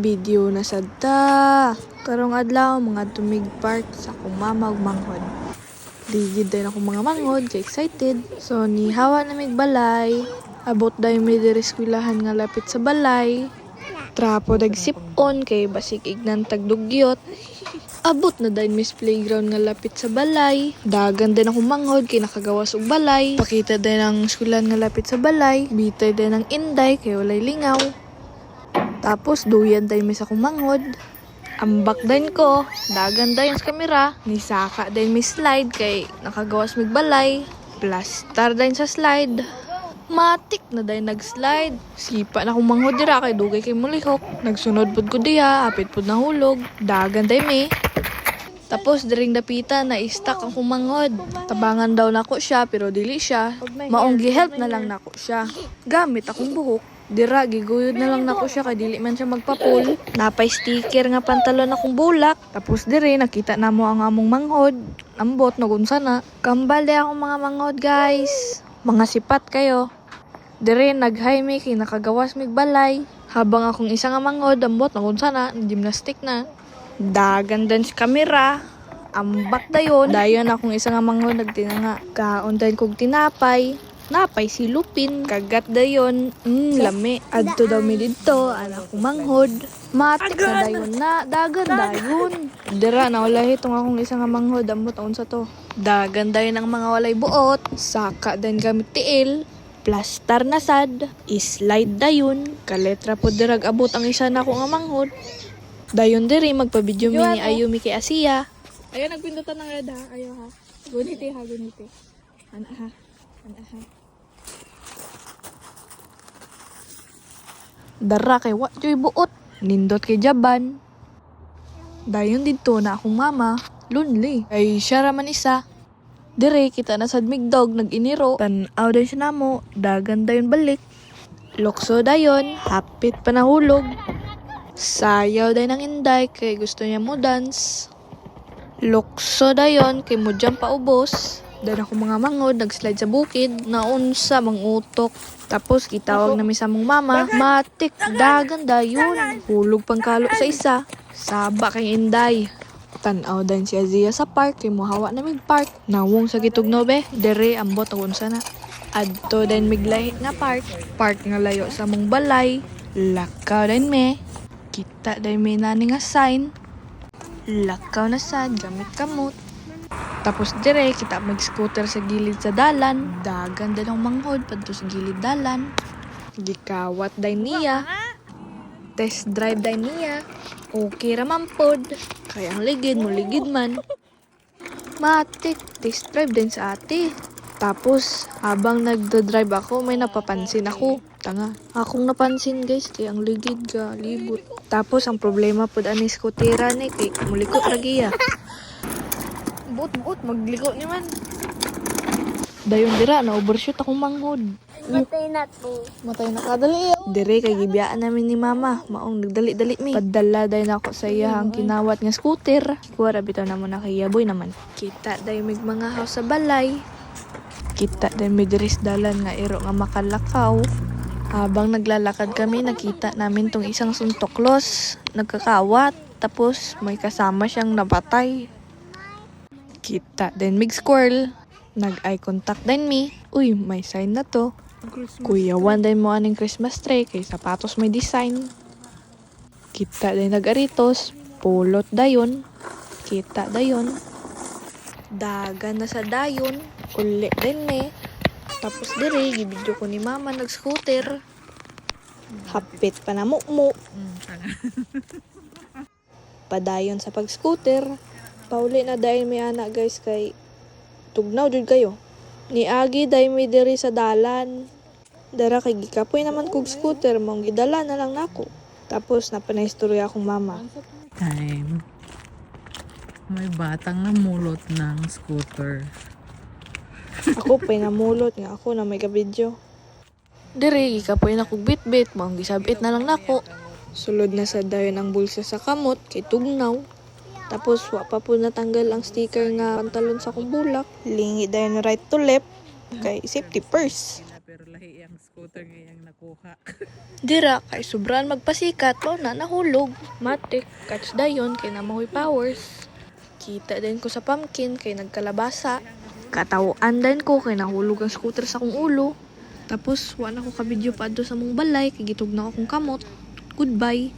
Video na sad ta. Karong adlaw mga tumig park sa akong mama ug manghod. Digid din ako mga manghod, kay excited. So ni hawa na mig balay. Abot dayon mi diri eskwelahan nga lapit sa balay. Trapo dagsipon kay basik ignan tagdugyot. Abot na dahil Miss Playground nga lapit sa balay. Dagan din ako manghod kay nakagawas og balay. Pakita din ang eskwelahan nga lapit sa balay. Bitay din ang inday kay walay lingaw. Tapos duyan dahil may sa kumanghod. Ambak din ko, dagan dahil sa kamera. Nisaka din may slide kay nakagawas mig balay. Plastar din sa slide. Matik na dahil nag-slide. Sipa na akong manghod dira kay dugay kay mulihok. Nagsunod pud ko diha, apit pud nahulog. Dagan dahil may. Tapos diring dapita na istak ang kumanghod. Tabangan daw nako siya pero dili siya. Maong gi-help na lang nako siya. Gamit akong buhok. Dira, giguyod na lang nako siya kay dili man siya magpapul. Napay sticker nga pantalon akong bulak. Tapos diri nakita namo ang among manghod. Ambot no kung sana. Kambal akong mga manghod guys. Mga sipat kayo. Dire nag-high me kay nakagawas mig balay. Habang akong isa nga manghod ambot na kung sana, gymnastic na. Dagan din sa kamera. Ambak dayon. Dayon akong isa nga manghod nagtinanga. Kaon din kog tinapay. Napay si Lupin. Kagat dayon. Mm, lami. Adto daw mi didto. Anak ko manghod. Matik na dayon na. Dagan dayon. Dira na wala hitong akong isa nga manghod. Ambot akong sa to. Dagan dayon ang mga walay buot. Saka din gamit tiil. Plastar na sad. Slide dayon. Kaletra po dirag abot ang isa na ko nga manghod. Dayon diri magpa-video mi ni Ayumi kay Asia. Ayaw nagpindutan ng red ha. Ayaw ha. Guniti ha, guniti. Ana ha. Ana ha. Dara kay wa joy buot. Nindot kay Jaban. Dayon dito na akong mama. Lonely. Ay siya raman isa. Dire kita na sad migdog nag-iniro. Tan-aw din siya namo. Dagan dayon balik. Lokso dayon. Hapit pa nahulog. Sayaw day ng inday kay gusto niya mo dance. Lokso dayon kay mo dyan paubos. Dan ako mga mangod, nag-slide sa bukid, naunsa, mangutok. Tapos kitawag namin sa mong mama, matik, dagan dayon. Hulog pang kalo sa isa. Saba kay inday. Tanaw din si Azia sa park, kay muhawa na mig park. Nawong sa gitugno be, dere ambot akon sana. Adto din miglahi nga park. Park nga layo sa mong balay. Lakaw din me. Kita din may nani nga sign. Lakaw na sad, gamit kamot. Tapos dire, kita mag-scooter sa gilid sa dalan. Dagan din ang manghod, padto sa gilid dalan. Gikawat din niya. Test drive din niya. Okay raman pod. Kaya ang ligid mo, ligid man. Matik, test drive din sa ate. Tapos, habang nagda-drive ako, may napapansin ako. Tanga. Akong napansin guys, kaya ang ligid ka, libot. Tapos, ang problema pod ani skutera ni, kay mulikot lagi ya. Buot, buot, magliko ni man. Dayon dira, na overshoot akong manghod. Matay na to. Matay na kadali Dire kay gibiyaan namin ni mama. Maong nagdali-dali mi. Padala day na ako sa iyahang kinawat nga scooter. Kuwara bitaw na mo na kay Yaboy naman. Kita day mig mga house sa balay. Kita day may diris dalan nga iro nga makalakaw. Habang naglalakad kami, nakita namin tong isang suntoklos. Nagkakawat. Tapos may kasama siyang napatay. Kita din mig squirrel. Nag-eye contact din mi. Uy, may sign na to. Kuyawan din mo aning Christmas tree kay sapatos may design. Kita din nag-aritos. Pulot dayon. Kita dayon. Dagan na sa dayon. Uli din eh. Tapos dire, gibidyo ko ni mama nag-scooter. Hapit pa na mukmuk. Padayon sa pag-scooter. Pauli na dahil may anak guys kay tugnaw jud kayo. Ni Agi dahil may diri sa dalan. Dara kay gikapoy naman kog scooter mong gidala na lang nako. Tapos napanaistorya akong mama. time, may batang namulot ng scooter. Ako pay namulot nga ako na may kabidyo. Diri gikapoy na kog bitbit mong gisabit na lang nako. Sulod na sa dayon ang bulsa sa kamot kay tugnaw. Tapos wa pa po natanggal ang sticker nga pantalon sa kong bulak. Lingi dayon right to left kay safety first. Pero lahi ang scooter ngayang makuha. Dira, kay sobrang magpasikat, mao na nahulog. Matik, catch dayon, kay namahoy powers. Kita din ko sa pumpkin, kay nagkalabasa. Katawaan din ko, kay nahulog ang scooter sa akong ulo. Tapos, wala ko ka-video pa do sa mong balay, kay gitog na kamot. Goodbye.